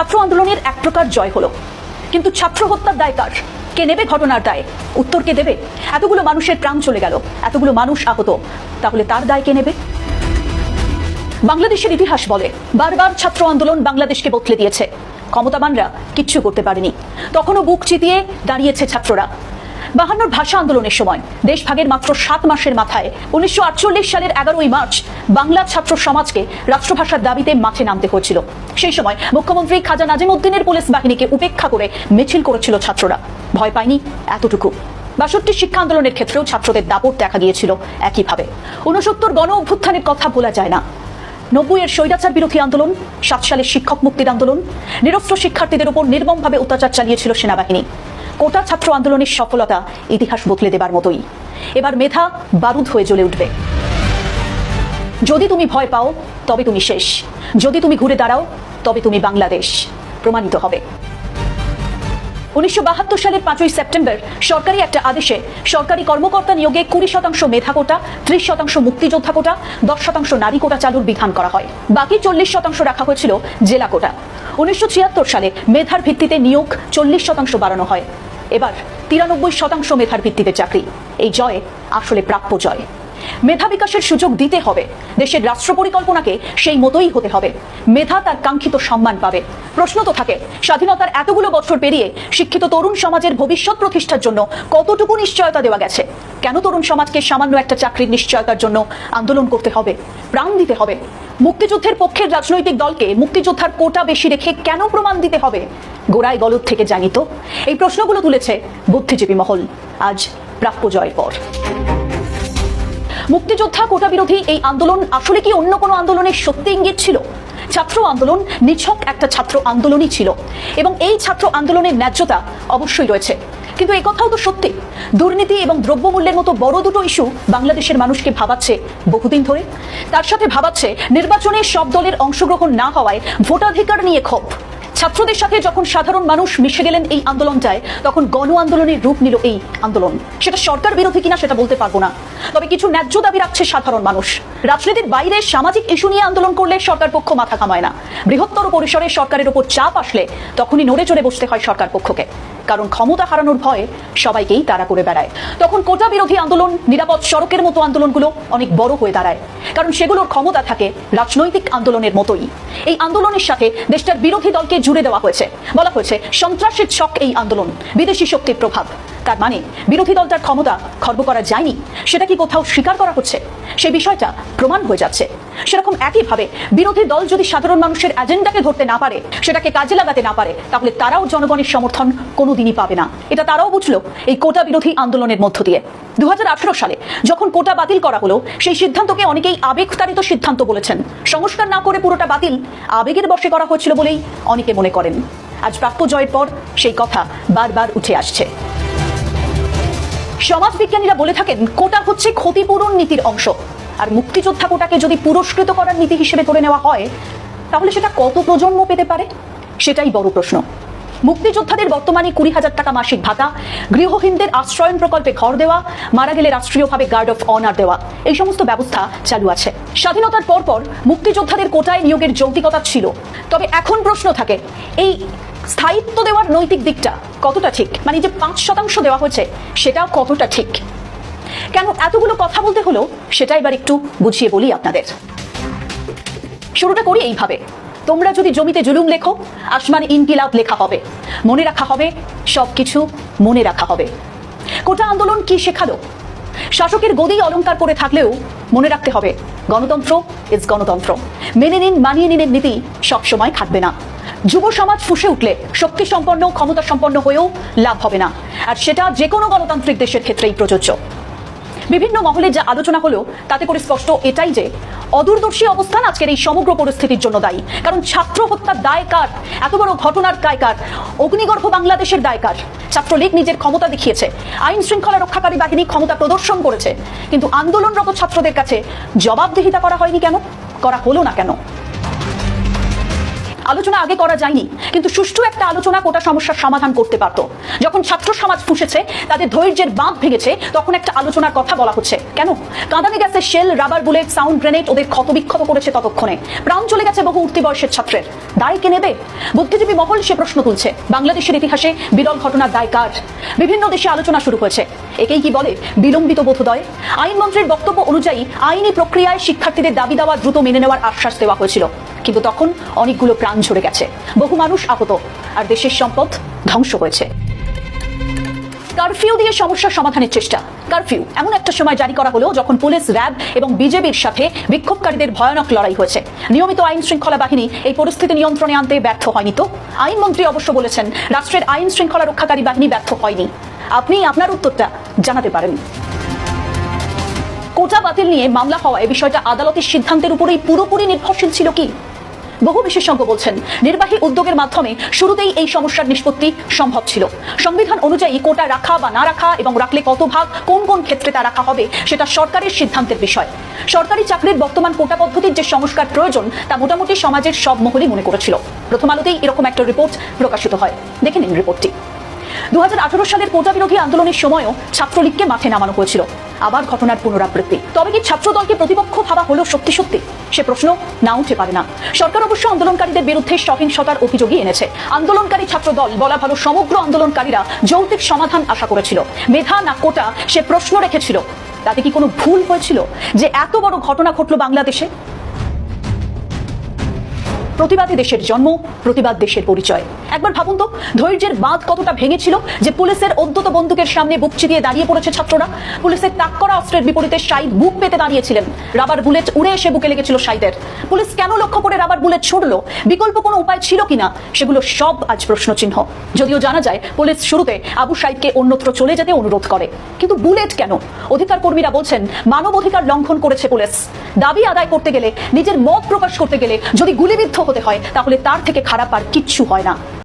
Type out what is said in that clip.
ছাত্র আন্দোলনের এক প্রকার জয় হলো। কিন্তু ছাত্র হত্যার দায় কার? কে নেবে ঘটনার দায়? উত্তর কে দেবে? এতগুলো মানুষের প্রাণ চলে গেল, এতগুলো মানুষ আহত। তাহলে তার দায় কে নেবে? বাংলাদেশের ইতিহাস বলে, বারবার ছাত্র আন্দোলন বাংলাদেশকে বদলে দিয়েছে। ক্ষমতাবানরা কিচ্ছু করতে পারেনি। তখনও বুক চিতিয়ে দাঁড়িয়েছে ছাত্ররা। বাহান্নর ভাষা আন্দোলনের সময়। দেশভাগের মাত্র সাত মাসের মাথায় উনিশশো সালের এগারোই মার্চ বাংলা ছাত্র সমাজকে রাষ্ট্রভাষার দাবিতে মাঠে নামতে হয়েছিল। সেই সময় মুখ্যমন্ত্রী খাজা নাজিমুদ্দিনের পুলিশ বাহিনীকে উপেক্ষা করে মিছিল করেছিল ছাত্ররা। ভয় পায়নি এতটুকু। বাষট্টি শিক্ষা আন্দোলনের ক্ষেত্রেও ছাত্রদের দাপট দেখা গিয়েছিল একইভাবে। উনসত্তর গণ অভ্যুত্থানের কথা বলা যায় না। নব্বইয়ের স্বৈরাচার বিরোধী আন্দোলন, সাত সালের শিক্ষক মুক্তির আন্দোলন, নিরস্ত্র শিক্ষার্থীদের উপর নির্মমভাবে অত্যাচার চালিয়েছিল সেনাবাহিনী। কোটা ছাত্র আন্দোলনের সফলতা ইতিহাস বদলে দেবার মতোই। এবার মেধা বারুদ হয়ে জ্বলে উঠবে। যদি তুমি ভয় পাও, তবে তুমি শেষ। যদি তুমি ঘুরে দাঁড়াও, তবে তুমি বাংলাদেশ। প্রমাণিত হবে। উনিশশো বাহাত্তর সালের পাঁচই সেপ্টেম্বর সরকারি একটা আদেশে সরকারি কর্মকর্তা নিয়োগে কুড়ি শতাংশ মেধা কোটা, ত্রিশ শতাংশ মুক্তিযোদ্ধা কোটা, দশ শতাংশ নারী কোটা চালুর বিধান করা হয়। বাকি চল্লিশ শতাংশ রাখা হয়েছিল জেলা কোটা। উনিশশো ছিয়াত্তর সালে মেধার ভিত্তিতে নিয়োগ চল্লিশ শতাংশ বাড়ানো হয়। এবার তিরানব্বই শতাংশ মেধার ভিত্তিতে চাকরি। এই জয় আসলে প্রাপ্য জয়। মেধা বিকাশের সুযোগ দিতে হবে। দেশের রাষ্ট্র পরিকল্পনাকে সেই মতোই হতে হবে। মেধা তার কাঙ্ক্ষিত সম্মান পাবে। প্রশ্ন তো থাকে, স্বাধীনতার এতগুলো বছর পেরিয়ে শিক্ষিত তরুণ সমাজের ভবিষ্যৎ প্রতিষ্ঠার জন্য কতটুকু নিশ্চয়তা দেওয়া গেছে? কেন তরুণ সমাজকে সামান্য একটা চাকরির নিশ্চয়তার জন্য আন্দোলন করতে হবে? প্রাণ দিতে হবে। মুক্তিযুদ্ধের পক্ষের রাজনৈতিক দলকে মুক্তিযোদ্ধার কোটা বেশি রেখে কেন প্রমাণ দিতে হবে? গোড়ায় গলদ থেকে জানি তো এই প্রশ্নগুলো তুলেছে বুদ্ধিজীবী মহল। আজ প্রাপ্য জয়ের পর। মুক্তিযোদ্ধা কোটা বিরোধী এই আন্দোলন আসলে কি অন্য কোনো আন্দোলনের সত্যি ইঙ্গিত ছিল? ছাত্র আন্দোলন নিছক একটা ছাত্র আন্দোলনই ছিল। এবং এই ছাত্র আন্দোলনের ন্যায্যতা অবশ্যই রয়েছে। কিন্তু এই কথাও তো সত্যি। দুর্নীতি এবং দ্রব্যমূল্যের মতো বড় দুটো ইস্যু বাংলাদেশের মানুষকে ভাবাচ্ছে বহুদিন ধরে। তার সাথে ভাবাচ্ছে নির্বাচনে সব দলের অংশগ্রহণ না হওয়ায় ভোটাধিকার নিয়ে ক্ষোভ। ছাত্রদের সাথে যখন সাধারণ মানুষ মিশে গেলেন এই আন্দোলনটায়, তখন গণ আন্দোলনের রূপ নিল এই আন্দোলন। সেটা সরকার বিরোধী কিনা সেটা বলতে পারব না। তবে কিছু ন্যায্য দাবি রাখছে সাধারণ মানুষ। রাজনীতির বাইরে সামাজিক ইস্যু নিয়ে আন্দোলন করলে সরকার পক্ষ মাথা কামায় না। বৃহত্তর পরিসরে সরকারের উপর চাপ আসলে তখনই নড়ে চড়ে বসতে হয় সরকার পক্ষকে। কারণ ক্ষমতা হারানোর ভয়ে সবাইকেই তারা করে বেড়ায়। তখন কোটা বিরোধী আন্দোলন, নিরাপদ সড়কের মতো আন্দোলনগুলো অনেক বড় হয়ে দাঁড়ায়। কারণ সেগুলোর ক্ষমতা থাকে রাজনৈতিক আন্দোলনের মতোই। এই আন্দোলনের সাথে দেশটার বিরোধী দলকে জুড়ে দেওয়া হয়েছে। বলা হয়েছে, সন্ত্রাসের ছক এই আন্দোলন, বিদেশি শক্তির প্রভাব। তার মানে বিরোধী দলটার ক্ষমতা খর্ব করা যায়নি। সেটা কি কোথাও স্বীকার করা হচ্ছে? সেই বিষয়টা প্রমাণ হয়ে যাচ্ছে। সেরকম একইভাবে বিরোধী দল যদি সাধারণ মানুষের এজেন্ডাকে ধরতে না পারে, সেটাকে কাজে লাগাতে না পারে, তাহলে তারাও জনগণের সমর্থন কোনোদিনই পাবে না। এটা তারাও বুঝলো এই কোটা বিরোধী আন্দোলনের মধ্য দিয়ে। দু হাজার আঠারো সালে যখন কোটা বাতিল করা হলো, সেই সিদ্ধান্তকে অনেকেই আবেগতাড়িত সিদ্ধান্ত বলেছেন। সংস্কার না করে পুরোটা বাতিল আবেগের বশে করা হয়েছিল বলেই অনেকে মনে করেন। আজ প্রাপ্য জয়ের পর সেই কথা বারবার উঠে আসছে। সমাজবিজ্ঞানীরা বলে থাকেন, কোটা হচ্ছে ক্ষতিপূরণ নীতির অংশ। আর মুক্তিযোদ্ধা কোটাকে যদি পুরস্কৃত করার নীতি হিসেবে ধরে নেওয়া হয়, তাহলে সেটা কত প্রজন্ম পেতে পারে? সেটাই বড় প্রশ্ন। মুক্তিযোদ্ধাদের বর্তমানে কুড়ি হাজার টাকা মাসিক ভাতা, গৃহহীনদের আশ্রয়ন প্রকল্পে ঘর দেওয়া, মারা গেলে রাষ্ট্রীয়ভাবে গার্ড অফ অনার দেওয়া, এই সমস্ত ব্যবস্থা চালু আছে। স্বাধীনতার পরপর মুক্তিযোদ্ধাদের কোটায় নিয়োগের যৌক্তিকতা ছিল। তবে এখন প্রশ্ন থাকে, এই স্থায়িত্ব দেওয়ার নৈতিক দিকটা কতটা ঠিক? মানে যে পাঁচ শতাংশ দেওয়া হয়েছে, সেটাও কতটা ঠিক? কেন এতগুলো কথা বলতে হলো, সেটা এবার একটু বুঝিয়ে বলি আপনাদের। শুরুটা করি এইভাবে। তোমরা যদি জমিতে জুলুম লেখো, আসমান ইনকিলাব লেখা হবে। মনে রাখা হবে, সবকিছু মনে রাখা হবে। কোটা আন্দোলন কি শেখালো? শাসকের গদি অলংকার করে থাকলেও মনে রাখতে হবে, গণতন্ত্র ইজ গণতন্ত্র। মেনে নিন, মানিয়ে নিনের নীতি সবসময় খাটবে না। যুব সমাজ ফুসে উঠলে শক্তি সম্পন্ন ক্ষমতা সম্পন্ন হয়েও লাভ হবে না। আর সেটা যে কোনো গণতান্ত্রিক দেশের ক্ষেত্রেই প্রযোজ্য। বিভিন্ন মহলে যা আলোচনা হলো, তাতে করে স্পষ্ট এটাই যে, অদূরদর্শী অবস্থান আজকের এই সমগ্র পরিস্থিতির জন্য দায়ী। কারণ ছাত্র হত্যার দায় কার? এত বড় ঘটনার দায় কার? অগ্নিগর্ভ বাংলাদেশের দায় কার? ছাত্রলীগ নিজের ক্ষমতা দেখিয়েছে। আইন শৃঙ্খলা রক্ষাকারী বাহিনী ক্ষমতা প্রদর্শন করেছে। কিন্তু আন্দোলনরত ছাত্রদের কাছে জবাবদিহিতা করা হয়নি কেন? করা হলো না কেন? আলোচনা আগে করা যায়নি, কিন্তু সুষ্ঠু একটা আলোচনা কোটা সমস্যার সমাধান করতে পারত। যখন ছাত্র সমাজ ফুসেছে, তাদের ধৈর্যের বাঁধ ভেঙেছে, তখন একটা আলোচনার কথা বলা হচ্ছে। কেন? কাঁদানে গেছে shell, rubber bullet, sound grenade ওদের ক্ষতবিক্ষত করেছে ততক্ষণে। প্রাণ চলে গেছে বহু উঠতি বয়সের ছাত্রের। দায় কে নেবে? বুদ্ধিজীবী মহল সে প্রশ্ন তুলছে। বাংলাদেশের ইতিহাসে বিরল ঘটনার দায় কার? বিভিন্ন দেশে আলোচনা শুরু হয়েছে। একেই কি বলে? বিলম্বিত বোধোদয়? আইনমন্ত্রীর বক্তব্য অনুযায়ী আইনি প্রক্রিয়ায় শিক্ষার্থীদের দাবি দাওয়া দ্রুত মেনে নেওয়ার আশ্বাস দেওয়া হয়েছিল। কিন্তু তখন অনেকগুলো প্রাণ ঝরে গেছে। বহু মানুষ আহত, আর দেশের সম্পদ ধ্বংস হয়েছে। কারফিউ দিয়ে সমস্যার সমাধানের চেষ্টা। কারফিউ, এমন একটা সময় জারি করা হলো যখন পুলিশ, র্যাব এবং বিজেপির সাথে বিক্ষোভকারীদের ভয়ানক লড়াই হয়েছে। নিয়মিত আইন শৃঙ্খলা বাহিনী এই পরিস্থিতি নিয়ন্ত্রণে আনতে ব্যর্থ হয়নি তো? আইনমন্ত্রী অবশ্য বলেছেন, রাষ্ট্রের আইন শৃঙ্খলা রক্ষাকারী বাহিনী ব্যর্থ হয়নি। আপনি আপনার উত্তরটা জানাতে পারেন। কোটা বাতিল নিয়ে মামলা হওয়া এ বিষয়টা আদালতের সিদ্ধান্তের উপরেই পুরোপুরি নির্ভরশীল ছিল কি? বহু বিশেষজ্ঞ বলছেন, নির্বাহী উদ্যোগের মাধ্যমে শুরুতেই এই সমস্যার নিষ্পত্তি সম্ভব ছিল। সংবিধান অনুযায়ী কোটা রাখা বা না রাখা এবং রাখলে কত ভাগ, কোন কোন ক্ষেত্রে তা রাখা হবে, সেটা সরকারের সিদ্ধান্তের বিষয়। সরকারি চাকরির বর্তমান কোটা পদ্ধতির যে সংস্কার প্রয়োজন, তা মোটামুটি সমাজের সব মহলই মনে করেছিল। প্রথম আলোতেই এরকম একটা রিপোর্ট প্রকাশিত হয়। দেখে নিন রিপোর্টটি। দু সালের কোটা বিরোধী আন্দোলনের সময়ও ছাত্রলীগকে মাঠে নামানো হয়েছিল। আবার ঘটনার পুনরাবৃত্তি। তবে কি ছাত্র দলকে প্রতিপক্ষ ভাবা হলো সত্যি সত্যি? সে প্রশ্ন না উঠে পারে না। সরকার অবশ্য আন্দোলনকারীদের বিরুদ্ধে সহিংসতার অভিযোগই এনেছে। আন্দোলনকারী ছাত্র দল বলা ভালো সমগ্র আন্দোলনকারীরা যৌক্তিক সমাধান আশা করেছিল। মেধা না কোটা সে প্রশ্ন রেখেছিল। তাতে কি কোনো ভুল হয়েছিল? যে এত বড় ঘটনা ঘটলো বাংলাদেশে? প্রতিবাদী দেশের জন্ম, প্রতিবাদ দেশের পরিচয়। একবার ভাবুন তো, ধৈর্যের বাঁধ কতটা ভেঙেছিল যে পুলিশের অদ্যত বন্দুকের সামনে বুক চিতিয়ে দাঁড়িয়ে পড়েছে ছাত্ররা। পুলিশের তাক করা অস্ত্রের বিপরীতে শাহিদ বুক পেতে দাঁড়িয়েছিলেন। রাবার বুলেট উড়ে এসে বুকে লেগেছিল শাহিদের পুলিশ কেন লক্ষ্য করে রাবার বুলেট ছুড়লো? বিকল্প কোনো উপায় ছিল কিনা? সেগুলো সব আজ প্রশ্ন চিহ্ন যদিও জানা যায়, পুলিশ শুরুতে আবু সাইদকে অন্যত্র চলে যেতে অনুরোধ করে। কিন্তু বুলেট কেন? অধিকার কর্মীরা বলছেন, মানব অধিকার লঙ্ঘন করেছে পুলিশ। দাবি আদায় করতে গেলে, নিজের মত প্রকাশ করতে গেলে যদি গুলিবিদ্ধ হতে হয় তাহলে তার থেকে খারাপ আর কিচ্ছু হয় না।